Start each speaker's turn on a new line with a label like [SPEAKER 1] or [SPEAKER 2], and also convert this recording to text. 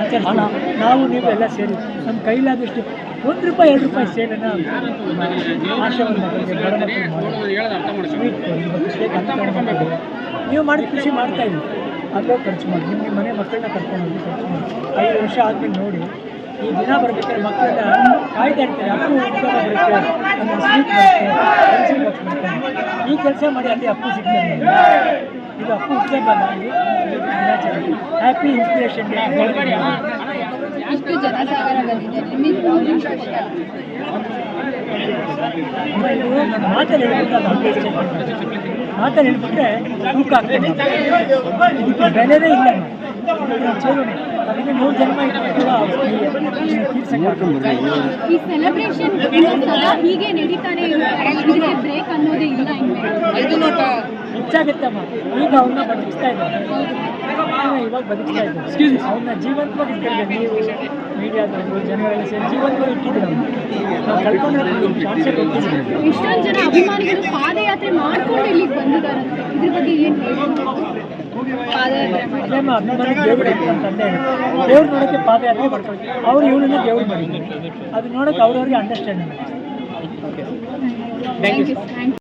[SPEAKER 1] ಆಚರಿಸೋಣ ನಾವು ನೀವು ಎಲ್ಲ ಸೇರಿ ನಮ್ಮ ಕೈಲಾದಷ್ಟು ಒಂದು ರೂಪಾಯಿ, ಎರಡು ರೂಪಾಯಿ ಸೇವೆನ ನೀವು ಮಾಡಿ ಖುಷಿ ಮಾಡ್ತಾ ಇದ್ದೀವಿ ಅಲ್ಲೋ ಖರ್ಚು ಮಾಡಿ. ನಿಮ್ಮ ಮನೆ ಮಕ್ಕಳನ್ನ ಕರ್ಕೊಂಡು ಹೋಗಿ ಖರ್ಚು ಮಾಡಿ. ಐದು ವರ್ಷ ಆದ್ಮೇಲೆ ನೋಡಿ, ಈ ದಿನ ಬರ್ಬೇಕಾದ್ರೆ ಮಕ್ಕಳೆಲ್ಲ ಕಾಯ್ತಾ ಇರ್ತಾರೆ. ಉದ್ಯೋಗ ನಮ್ಮ ಸ್ವೀಟ್ ಈ ಕೆಲಸ ಮಾಡಿ ಅಲ್ಲಿ ಅಪ್ಪು ಸಿಗ್ತಾರೆ. ಇದು ಅಪ್ಪು ಉತ್ಸವ ಅಲ್ಲ. ಹ್ಯಾಪಿ ಇನ್ಸ್ಪಿರೇಷನ್ ಡೇ
[SPEAKER 2] ಇಷ್ಟು ನಿಮಗೆ ಪ್ರಾಬ್ಲಮ್ಸ್
[SPEAKER 1] ಮಾತಲ್ಲಿ ಹೇಳ್ಬಿಟ್ರೆ ತೂಕ ಆಗ್ತದೆ ಇದಕ್ಕೆ ಬೆಲೆನೇ ಇಲ್ಲ ಅದಕ್ಕೆ ನೂರು ಜನ್ಮ
[SPEAKER 2] ಈ ಸೆಲೆಬ್ರೇಷನ್ ಸದಾ ಹೀಗೆ ನಡೀತಾನೆ ಬ್ರೇಕ್ ಅನ್ನೋದೇ ಇಲ್ಲ
[SPEAKER 1] ಹೆಚ್ಚಾಗುತ್ತಮ್ಮ ಈಗ ಅವನ್ನ ಬದುಕಿಸ್ತಾ ಇದ್ದಾರೆ. ಇವಾಗ ಬದುಕಿಸ್ತಾ ಇದ್ದಾರೆ. ಅವನ್ನ ಜೀವಂತವಾಗಿ ಇಟ್ಟಿದ್ದಾರೆ ನೀವು ಮೀಡಿಯಾದವರು ಜನಗಳೆಲ್ಲ ಸೇರಿ ಜೀವಂತವಾಗಿ ಇಟ್ಟಿದ್ರು ನಾವು
[SPEAKER 2] ಇಷ್ಟೊಂದು ಜನ ಅಭಿಮಾನಿಗಳು ಪಾದಯಾತ್ರೆ ಮಾಡ್ಕೊಂಡು ಇಲ್ಲಿಗೆ ಬಂದಿದ್ದಾರಂತೆ ಇದ್ರ ಬಗ್ಗೆ ಏನು ಪಾದಯಾತ್ರೆ ಮಾಡಿ.
[SPEAKER 1] ಅದೇಮ್ಮ ಅಭಿಮಾನಿ ದೇವ್ರು ಅಂತ ದೇವ್ರು ನೋಡೋಕ್ಕೆ ಪಾದಯಾತ್ರೆ ಬರ್ತಾರೆ ಅವ್ರು ಇವಳನ್ನ ದೇವ್ರು ಮಾಡಿದ್ರು ಅದು ನೋಡೋಕೆ ಅವ್ರವ್ರಿಗೆ ಅಂಡರ್ಸ್ಟ್ಯಾಂಡಿಂಗ್
[SPEAKER 2] ಯು ಥ್ಯಾಂಕ್ ಯು